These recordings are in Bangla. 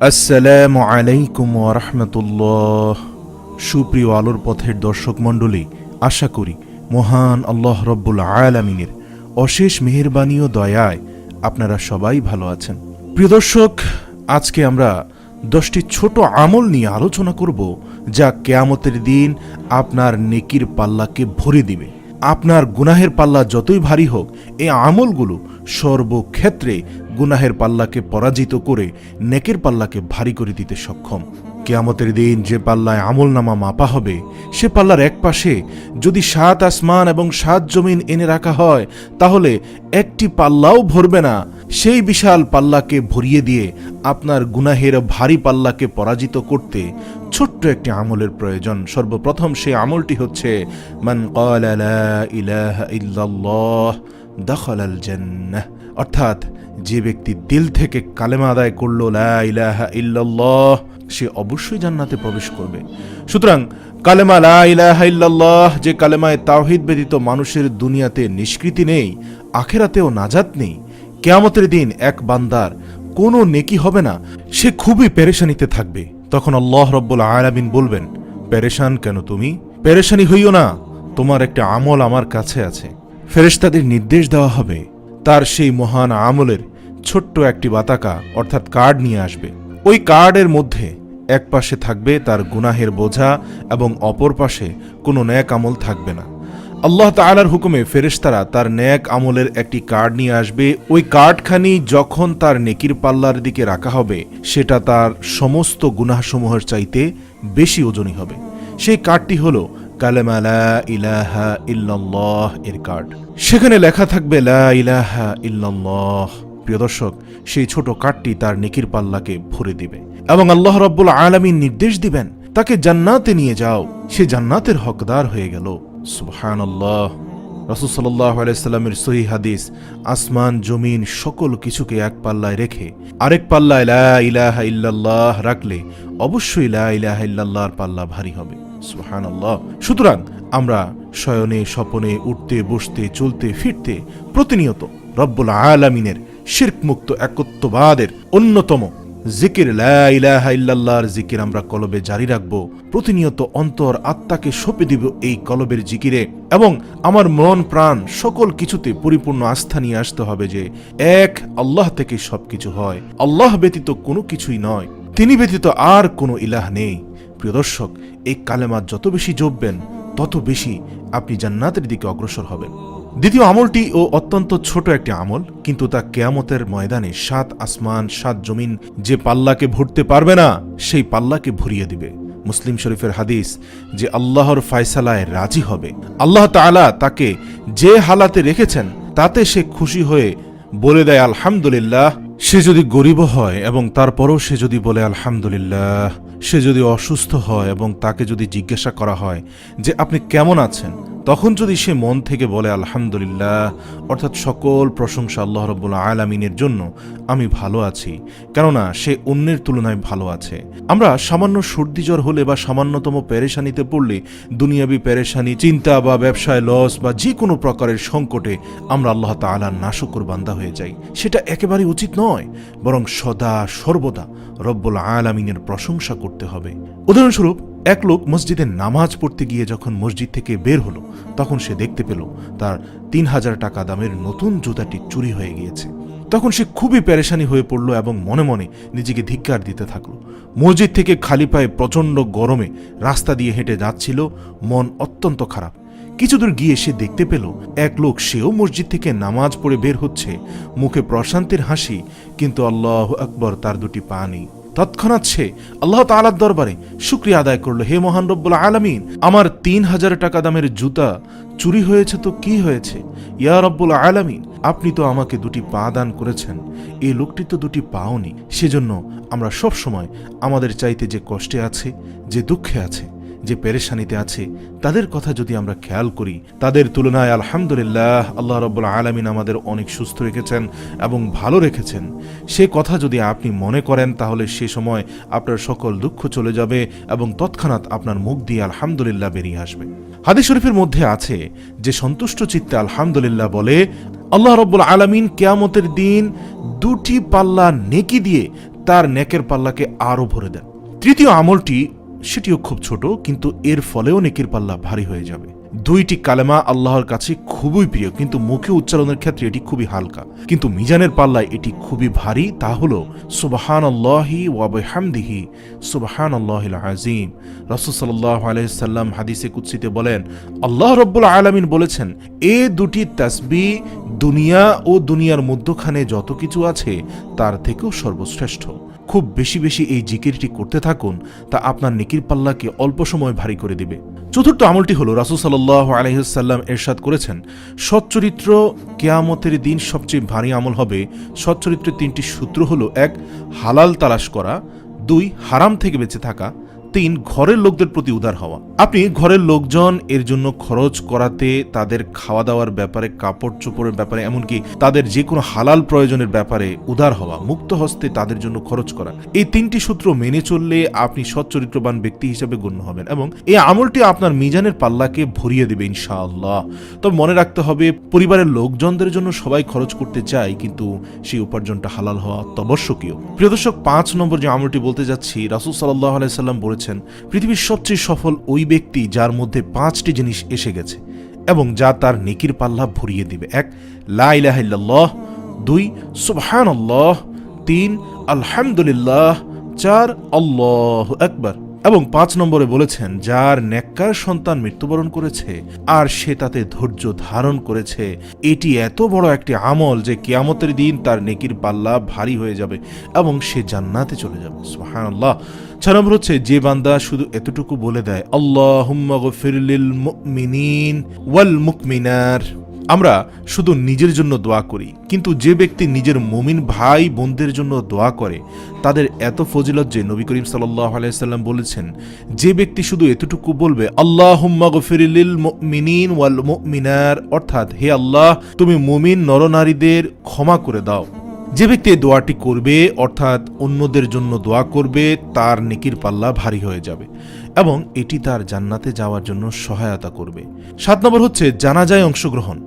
আসসালামু আলাইকুম ওরহমতুল্লাহ সুপ্রিয় আলোর পথের দর্শক মণ্ডলী, আশা করি মহান আল্লাহ রব্বুল আলামিনের অশেষ মেহেরবানি ও দয়ায় আপনারা সবাই ভালো আছেন। প্রিয় দর্শক, আজকে আমরা দশটি ছোট আমল নিয়ে আলোচনা করব যা কেয়ামতের দিন আপনার নেকির পাল্লাকে ভরে দিবে। আপনার গুনাহের পাল্লা যতই ভারী হোক, এই আমলগুলো সর্বক্ষেত্রে গুনাহের পাল্লাকে পরাজিত করে নেকের পাল্লাকে ভারী করে দিতে সক্ষম। কেয়ামতের দিন যে পাল্লায় আমল নামা মাপা হবে, সে পাল্লার এক পাশে যদি সাত আসমান এবং সাত জমিন এনে রাখা হয়, তাহলে একটি পাল্লাও ভরবে না। সেই বিশাল পাল্লাকে ভরিয়ে দিয়ে আপনার গুনাহের ভারী পাল্লাকে পরাজিত করতে ছোট্ট একটি আমলের প্রয়োজন। সর্বপ্রথম সেই আমলটি হচ্ছে, মান অর্থাৎ, যে ব্যক্তি দিল থেকে কালেমা আদায় করল, লা ইলাহা ইল্লাল্লাহ সে অবশ্যই জান্নাতে প্রবেশ করবে। সুতরাং, কালেমা লা ইল্লাল্লাহ যে কালেমায় তাওহিদ ব্যতীত মানুষের দুনিয়াতে নিষ্কৃতি নেই, আখেরাতেও নাজাত নেই, কেয়ামতের দিন এক বান্দার কোনো নেকি হবে না, সে খুবই পেরেশানিতে থাকবে। তখন আল্লাহ রব্বুল আলামিন বলবেন, পেরেশান কেন তুমি? পেরেশানি হইও না, তোমার একটা আমল আমার কাছে আছে। ফেরেশতাদের নির্দেশ দেওয়া হবে। তার সেই মহান আমলের ছোট্ট একটি বাতাকা, অর্থাৎ কার্ড নিয়ে আসবে। ওই কার্ডের মধ্যে এক পাশে থাকবে তার গুনাহের বোঝা এবং অপর পাশে কোনো ন্যাক আমল থাকবে না। আল্লাহ তাআলার হুকুমে ফেরেশতারা তার ন্যাক আমলের একটি কার্ড নিয়ে আসবে। ওই কার্ডখানি যখন তার নেকির পাল্লার দিকে রাখা হবে, সেটা তার সমস্ত গুনাহসমূহের চাইতে বেশি ওজনই হবে। সেই কার্ডটি হল কালেমা লা ইলাহা ইল্লাল্লাহ এর কার্ড। সেখানে লেখা থাকবে লা ইলাহা ইল্লাল্লাহ। প্রিয় দর্শক, সেই ছোট কার্ডটি তার নেকির পাল্লাকে ভরে দিবে এবং আল্লাহ রব্বুল আলামিন নির্দেশ দিবেন, তাকে জান্নাতে নিয়ে যাও। সে জান্নাতের হকদার হয়ে গেল। সুবহান আল্লাহ রসুল সাল্লাহ আলাইস্লামের সহি হাদিস, আসমান, জমিন, সকল কিছুকে এক পাল্লায় রেখে আরেক পাল্লায় লা ইলাহা ইল্লাল্লাহ রাখলে অবশ্যই লা ইলাহা ইল্লাল্লাহর পাল্লা ভারী হবে। সুবহান আল্লাহ সুতরাং আমরা শয়নে, স্বপনে, উঠতে, বসতে, চলতে, ফিরতে প্রতিনিয়ত রব্বুল আলামিনের শির্ক মুক্ত একত্ববাদের অন্যতম জিকির ইল্লাল্লাহর জিকির আমরা কলবে জারি রাখব। প্রতিনিয়ত অন্তর আত্মাকে সঁপে দিব এই কলবের জিকিরে এবং আমার মন প্রাণ সকল কিছুতে পরিপূর্ণ আস্থা নিয়ে আসতে হবে যে এক, আল্লাহ থেকে সবকিছু হয়। আল্লাহ ব্যতীত কোনো কিছুই নয়। তিনি ব্যতীত আর কোনো ইলাহ নেই। প্রিয় দর্শক, এই কালেমা যত বেশি জপবেন, তত বেশি আপনি জান্নাতের দিকে অগ্রসর হবেন। দ্বিতীয় আমলটি ও অত্যন্ত ছোট একটি আমল, কিন্তু তা কেয়ামতের ময়দানে সাত আসমান, সাত জমিন যে পাল্লাকে ভরতে পারবে না, সেই পাল্লাকে ভরিয়ে দিবে। মুসলিম শরীফের হাদিস যে আল্লাহর ফায়সালায় রাজি হবে। আল্লাহ তাআলা তাকে যে হালাতে রেখেছেন, তাতে সে খুশি হয়ে বলে দেয়, আলহামদুলিল্লাহ। সে যদি গরিব হয় এবং তারপরও সে যদি বলে, আলহামদুলিল্লাহ। সে যদি অসুস্থ হয় এবং তাকে যদি জিজ্ঞাসা করা হয় যে, আপনি কেমন আছেন? তখন যদি সে মন থেকে বলে, আলহামদুলিল্লাহ, অর্থাৎ সকল প্রশংসা আল্লাহ রব্বুল আলামিনের জন্য আমি ভালো আছি, কেননা সে অন্যের তুলনায় ভালো আছে। আমরা সামান্য সর্দি জ্বর হলে বা সামান্যতম পেরেশানিতে পড়লে দুনিয়াবি পেরেশানি, চিন্তা বা ব্যবসায় লস বা যে কোনো প্রকারের সংকটে আমরা আল্লাহ তাআলার নাশকর বান্দা হয়ে যাই। সেটা একেবারে উচিত নয়, বরং সদা সর্বদা রব্বুল আলামিনের প্রশংসা করতে হবে। উদাহরণস্বরূপ এক লোক মসজিদে নামাজ পড়তে গিয়ে যখন মসজিদ থেকে বের হলো, তখন সে দেখতে পেল তার তিন হাজার টাকা দামের নতুন জুতাটি চুরি হয়ে গিয়েছে। তখন সে খুবই পেরেশানি হয়ে পড়ল এবং মনে মনে নিজেকে ধিক্কার দিতে থাকল। মসজিদ থেকে খালি পায়ে প্রচণ্ড গরমে রাস্তা দিয়ে হেঁটে যাচ্ছিল, মন অত্যন্ত খারাপ। কিছুদূর গিয়ে সে দেখতে পেল, এক লোক সেও মসজিদ থেকে নামাজ পড়ে বের হচ্ছে, মুখে প্রশান্তির হাসি, কিন্তু আল্লাহ আকবর তার দুটি পা নেই। তৎক্ষণাৎ সে আল্লাহ তালার দরবারে শুক্রিয়া আদায় করল, হে মহান রব্বুল আলমিন, আমার তিন হাজার টাকা দামের জুতা চুরি হয়েছে তো কি হয়েছে? ইয়া রব্বুল আলমিন, আপনি তো আমাকে দুটি পা দান করেছেন এই লোকটি তো দুটি পাওনি, সেজন্য আমরা সব সময় আমাদের চাইতে যে কষ্টে আছে, যে দুঃখে আছে যে পেরেশানিতে আছে, তাদের কথা যদি আমরা খেয়াল করি, তাদের তুলনায় আলহামদুলিল্লাহ আল্লাহ রব্বুল আলমিন আমাদের অনেক সুস্থ রেখেছেন এবং ভালো রেখেছেন। সে কথা যদি আপনি মনে করেন, তাহলে সে সময় আপনার সকল দুঃখ চলে যাবে এবং তৎক্ষণাৎ আপনার মুখ দিয়ে আলহামদুলিল্লাহ বেরিয়ে আসবে। হাদিস শরীফের মধ্যে আছে যে সন্তুষ্ট চিত্তে আলহামদুলিল্লাহ বলে, আল্লাহ রব্বুল আলমিন কেয়ামতের দিন দুটি পাল্লা নেকি দিয়ে তার নেকের পাল্লাকে আরও ভরে দেন। তৃতীয় আমলটি সেটিও খুব ছোট, কিন্তু এর ফলেও নেকির পাল্লা ভারী হয়ে যাবে। দুইটি কালেমা আল্লাহর কাছে খুবই প্রিয়, কিন্তু মুখে উচ্চারণের ক্ষেত্রে এটি খুবই হালকা। কিন্তু মিজানের পাল্লায় এটি খুবই ভারী, তা হল সুবাহান আল্লাহি ওয়াবহামদিহি সুবাহান আল্লাহিল আজিম রসুসাল্লাহ আলহিসাল্লাম হাদিসে কুৎসিতে বলেন, আল্লাহ রব্বুল আলমিন বলেছেন, এ দুটি তাসবি দুনিয়া ও দুনিয়ার মধ্যখানে যত কিছু আছে, তার থেকেও সর্বশ্রেষ্ঠ। খুব বেশি বেশি এই জিকিরটি করতে থাকুন, তা আপনার নিকির পাল্লাকে অল্প সময় ভারী করে দিবে। চতুর্থ আমলটি হল রাসুল সাল্লাহ আলহিসাল্লাম এরশাদ করেছেন, সচ্চরিত্র কেয়ামতের দিন সবচেয়ে ভারী আমল হবে। সচ্চরিত্রের তিনটি সূত্র হল এক, হালাল তালাশ করা, দুই, হারাম থেকে বেঁচে থাকা তিন ঘরের লোকদের প্রতি উদার হওয়া। আপনি ঘরের লোকজন এর জন্য খরচ করাতে, তাদের খাওয়া দাওয়ার ব্যাপারে কাপড় চোপড়ের ব্যাপারে, এমনকি তাদের যে কোনো হালাল প্রয়োজনের ব্যাপারে উদার হওয়া, মুক্ত হস্তে তাদের জন্য খরচ করা। এই তিনটি সূত্র মেনে চললে আপনি সচ্চরিত্রবান ব্যক্তি হিসেবে গণ্য হবেন এবং এই আমলটি আপনার মিজানের পাল্লাকে ভরিয়ে দেবে ইনশাআল্লাহ। তবে মনে রাখতে হবে, পরিবারের লোকজনদের জন্য সবাই খরচ করতে চায়, কিন্তু সেই উপার্জনটা হালাল হওয়া অত্যাবশ্যকীয়। প্রিয় দর্শক, পাঁচ নম্বর যে আমলটি বলতে যাচ্ছি, রাসুল সাল্লাহ আলাইসাল্লাম বলেছেন পৃথিবীর সবচেয়ে সফল ওই ব্যক্তি যার মধ্যে পাঁচটি জিনিস এসে গেছে এবং যা তার নেকির পাল্লা ভরিয়ে দিবে। এক লাহ দুই সুবহান তিন, আলহামদুলিল্লাহ। চার, আল্লাহ একবার এবং পাঁচ নম্বরে বলেছেন, যার নেককার সন্তান মৃত্যুবরণ করেছে আর সে তাতে ধৈর্য ধারণ করেছে, এটি এত বড় একটি আমল যে কিয়ামতের দিন তার নেকির পাল্লা ভারী হয়ে যাবে এবং সে জান্নাতে চলে যাবে। সুহান আল্লাহ হচ্ছে, যে বান্দা শুধু এতটুকু বলে দেয় আল্লাহ ওয়াল মুকমিনার। আমরা শুধু নিজের জন্য দোয়া করি, কিন্তু যে ব্যক্তি নিজের মমিন ভাই বোনদের জন্য দোয়া করে, তাদের এত ফজিলত যে নবী করিম সাল্লাহ আলাইসাল্লাম বলেছেন, যে ব্যক্তি শুধু এতটুকু বলবে আল্লাহ গফিরিল মিনিন ওয়াল মিনার অর্থাৎ, হে আল্লাহ, তুমি মমিন নরনারীদের ক্ষমা করে দাও। যে ব্যক্তি এই দোয়াটি করবে, অর্থাৎ অন্যদের জন্য দোয়া করবে, তার নেকির পাল্লা ভারী হয়ে যাবে এবং এটি তার জান্নাতে যাওয়ার জন্য সহায়তা করবে। সাত নম্বর হচ্ছে জানাজায় অংশগ্রহণ।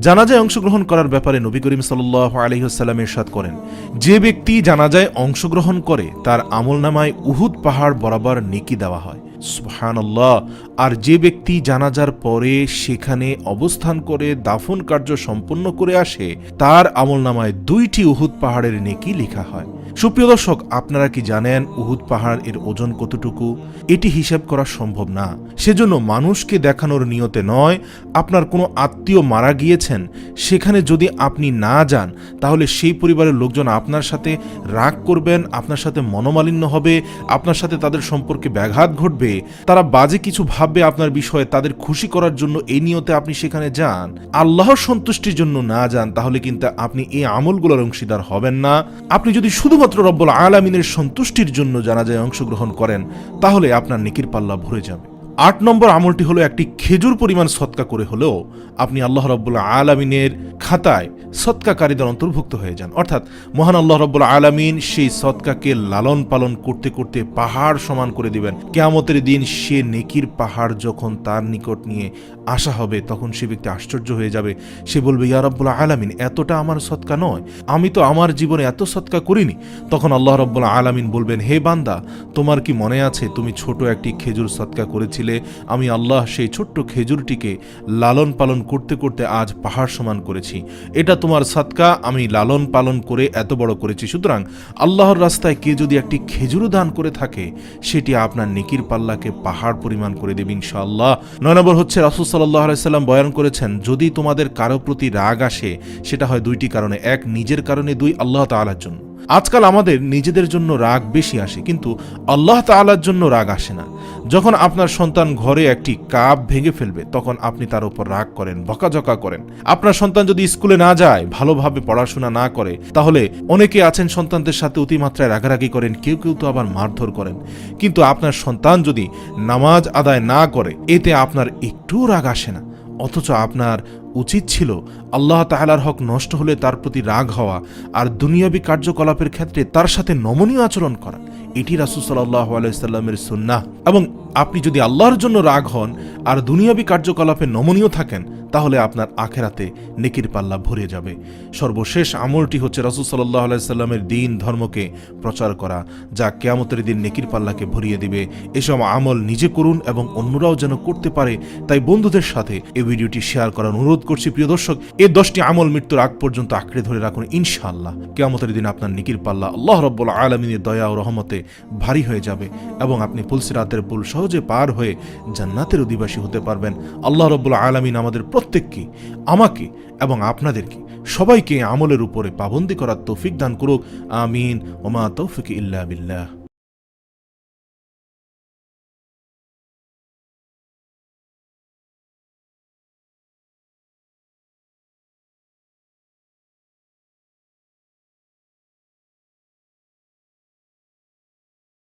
জানাজায় অংশগ্রহণ করার ব্যাপারে নবী করিম সাল্লাহ আলহিহাস্লাম এরশাদ করেন, যে ব্যক্তি জানাজায় অংশগ্রহণ করে, তার আমল নামায় উহুদ পাহাড় বরাবর নেকি দেওয়া হয়। সুহান আল্লাহ আর যে ব্যক্তি জানাজার পরে সেখানে অবস্থান করে দাফন কার্য সম্পন্ন করে আসে, তার আমল নামায় দুইটি উহুদ পাহাড়ের নেকি লেখা হয়। সুপ্রিয় দর্শক, আপনারা কি জানেন উহুদ পাহাড় এর ওজন কতটুকু? এটি হিসাব করা সম্ভব না। সেজন্য মানুষকে দেখানোর নিয়তে নয়, আপনার কোনো আত্মীয় মারা গিয়েছেন, সেখানে যদি আপনি না যান, তাহলে সেই পরিবারের লোকজন আপনার সাথে রাগ করবেন, আপনার সাথে মনোমালিন্য হবে, আপনার সাথে তাদের সম্পর্কে ব্যাঘাত ঘটবে, তারা বাজে কিছু ভাববে আপনার বিষয়ে, তাদের খুশি করার জন্য এই নিয়তে আপনি সেখানে যান। আল্লাহর সন্তুষ্টির জন্য না যান, তাহলে কিন্তু আপনি এই আমলগুলোর অংশীদার হবেন না। আপনি যদি শুধুমাত্র রব্বুল আলমিনের সন্তুষ্টির জন্য জানাজায় অংশগ্রহণ করেন, তাহলে আপনার নিকির পাল্লা ভরে যাবে। আট নম্বর আমলটি হলো একটি খেজুর পরিমাণ সৎকা করে হলেও আপনি আল্লাহ রব্বুল্লা আলমিনের খাতায় সৎকাকারীদের অন্তর্ভুক্ত হয়ে যান। অর্থাৎ মহান আল্লাহ রব্বুল্লা আলমিন সেই সৎকাকে লালন পালন করতে করতে পাহাড় সমান করে দিবেন। কেয়ামতের দিন সে নেকির পাহাড় যখন তার নিকট নিয়ে আসা হবে, তখন সে ব্যক্তি আশ্চর্য হয়ে যাবে। সে বলবে, ইয়া রব্বুল্লা আলমিন, এতটা আমার সৎকা নয়। আমি তো আমার জীবনে এত সৎকা করিনি। তখন আল্লাহ রব্বুল্লা আলমিন বলবেন, হে বান্দা, তোমার কি মনে আছে তুমি ছোট একটি খেজুর সৎকা করেছিলে? আমি আল্লাহ সেই ছোট্ট খেজুরটিকে লালন পালন করতে করতে আজ পাহাড় সমান করেছি। এটা তোমার সৎকা আমি লালন পালন করে এত বড় করেছি। সুতরাং আল্লাহর রাস্তায় কে যদি একটি খেজুরও দান করে থাকে, সেটি আপনার নেকির পাল্লাকে পাহাড় পরিমাণ করে দেবে ইনশাআল্লাহ। নয় নম্বর হচ্ছে রাসুল সাল্লাহ আলাইসাল্লাম বয়ান করেছেন, যদি তোমাদের কারও প্রতি রাগ আসে, সেটা হয় দুইটি কারণে। এক, নিজের কারণে, দুই, আল্লাহ তালার জন্য। আজকাল আমাদের নিজেদের জন্য রাগ বেশি আসে, কিন্তু আল্লাহ তালার জন্য রাগ আসে না। যখন আপনার সন্তান ঘরে একটি কাপ ভেঙে ফেলবে, তখন আপনি তার উপর রাগ করেন, বকাঝকা করেন। আপনার সন্তান যদি স্কুলে না যায়, ভালোভাবে পড়াশোনা না করে, তাহলে অনেকে আছেন সন্তানদের সাথে অতিমাত্রায় রাগারাগি করেন, কেউ কেউ তো আবার মারধর করেন। কিন্তু আপনার সন্তান যদি নামাজ আদায় না করে, এতে আপনার একটুও রাগ আসে না, অথচ আপনার উচিত ছিল আল্লাহ তাহালার হক নষ্ট হলে তার প্রতি রাগ হওয়া আর দুনিয়াবী কার্যকলাপের ক্ষেত্রে তার সাথে নমনীয় আচরণ করা। এটি রাসুল সাল্লাহ আলাইসাল্লামের সুন্নাহ। এবং আপনি যদি আল্লাহর জন্য রাগ হন আর দুনিয়াবী কার্যকলাপে নমনীয় থাকেন, তাহলে আপনার আখেরাতে নেকির পাল্লা ভরে যাবে। সর্বশেষ আমলটি হচ্ছে রাসুল সাল্লাহ আলাইসাল্লামের দিন, ধর্মকে প্রচার করা, যা কেয়ামতের দিন নেকির পাল্লাকে ভরিয়ে দিবে। এসব আমল নিজে করুন এবং অন্যরাও যেন করতে পারে, তাই বন্ধুদের সাথে এই ভিডিওটি শেয়ার করার অনুরোধ করছি, প্রিয় দর্শক, এই দশটি আমল মৃত্যুর আগ পর্যন্ত আঁকড়ে ধরে রাখুন, ইনশাআল্লাহ। কেয়ামতের দিন আপনার নিকির পাল্লা আল্লাহ রব্বুল আলমিনের দয়া ও রহমতে ভারী হয়ে যাবে এবং আপনি পুলসিরাতের পুল সহজে পার হয়ে জান্নাতের অধিবাসী হতে পারবেন। আল্লাহ রব্বুল আলমিন আমাদের প্রত্যেককে, আমাকে এবং আপনাদেরকে সবাইকে আমলের উপরে পাবন্দি করার তৌফিক দান করুক। আমিন। ওমা তৌফিক ইল্লা বিল্লাহ।